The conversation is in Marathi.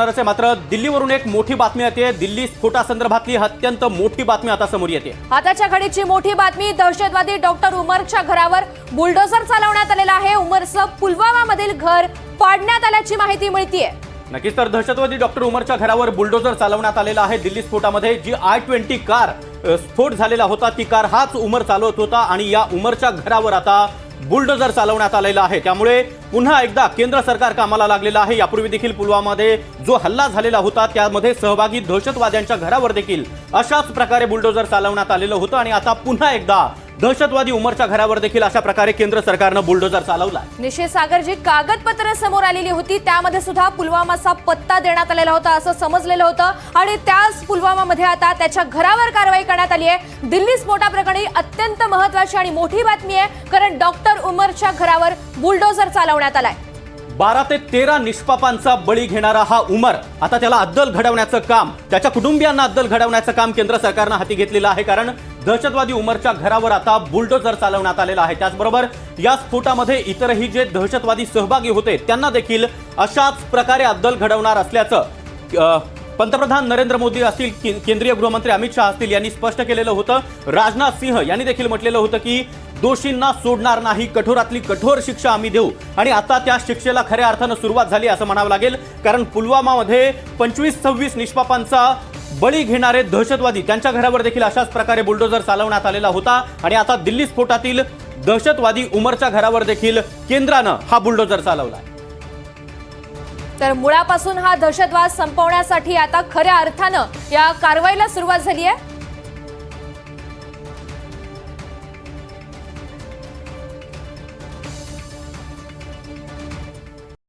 आहे. मात्र दिल्लीवरून एक मोठी बातमी येते. दिल्ली स्फोटासंदर्भातली अत्यंत मोठी बातमी आता समोर येते. हाताच्या घडीची मोठी बातमी दहशतवादी डॉक्टर उमरच्या घरावर बुलडोझर चालवण्यात आलेला आहे. उमरचं पुलवामा मधील घर पाडण्यात आल्याची माहिती मिळतीये. नक्कीच तर दहशतवादी डॉक्टर उमरच्या घरावर बुलडोझर चालवण्यात आलेला आहे दिल्ली स्फोटामध्ये. जी आय ट्वेंटी कार स्फोट झालेला होता ती कार हाच उमर चालवत होता आणि या उमरच्या घरावर आता बुलडोझर चालवण्यात आलेला आहे. त्यामुळे पुन्हा एकदा केंद्र सरकार कामाला लागलेलं आहे. यापूर्वी देखील पुलवामामध्ये जो हल्ला झालेला होता त्यामध्ये सहभागी दहशतवाद्यांच्या घरावर देखील अशाच प्रकारे बुलडोझर चालवण्यात आलेलं होतं आणि आता पुन्हा एकदा दहशतवादी उमरच्या घरावर देखील अशा प्रकारे केंद्र सरकारनं बुलडोझर चालवला निशे सागर जी कागदपत्र समोर आलेली होती त्यामध्ये सुद्धा पुलवामाचा पत्ता देण्यात आलेला होता असं समजलेलं होतं. आणि त्याच पुलवामामध्ये आता त्याच्या घरावर कारवाई करण्यात आली आहे. दिल्ली स्फोटाप्रकरणी अत्यंत महत्वाची आणि मोठी बातमी आहे कारण डॉक्टर उमरच्या घरावर बुलडोझर चालवण्यात आलाय. बारा ते तेरा निष्पापांचा बळी घेणारा हा उमर आता त्याला अद्दल घडवण्याचं काम त्याच्या कुटुंबियांना अद्दल घडवण्याचं काम केंद्र सरकारनं हाती घेतलेलं आहे कारण दहशतवादी उमरच्या घरावर आता बुलडोझर चालवण्यात आलेला आहे. त्याचबरोबर या स्फोटामध्ये इतरही जे दहशतवादी सहभागी होते त्यांना देखील अशाच प्रकारे अद्दल घडवणार असल्याचं पंतप्रधान नरेंद्र मोदी असतील केंद्रीय गृहमंत्री अमित शहा असतील यांनी स्पष्ट केलेलं होतं. राजनाथ सिंह यांनी देखील म्हटलेलं होतं की दोषींना सोडणार नाही कठोरातली कठोर शिक्षा आम्ही देऊ. आणि आता त्या शिक्षेला खऱ्या अर्थानं सुरुवात झाली असं म्हणावं लागेल. कारण पुलवामामध्ये पंचवीस सव्वीस निष्पापांचा बळी घेणारे दहशतवादी त्यांच्या घरावर देखील अशाच प्रकारे बुलडोझर चालवण्यात आलेला होता. आणि आता दिल्ली स्फोटातील दहशतवादी उमरच्या घरावर देखील केंद्रानं हा बुलडोझर चालवला तर मुळापासून हा दहशतवाद संपवण्यासाठी आता खऱ्या अर्थानं या कारवाईला सुरुवात झाली आहे.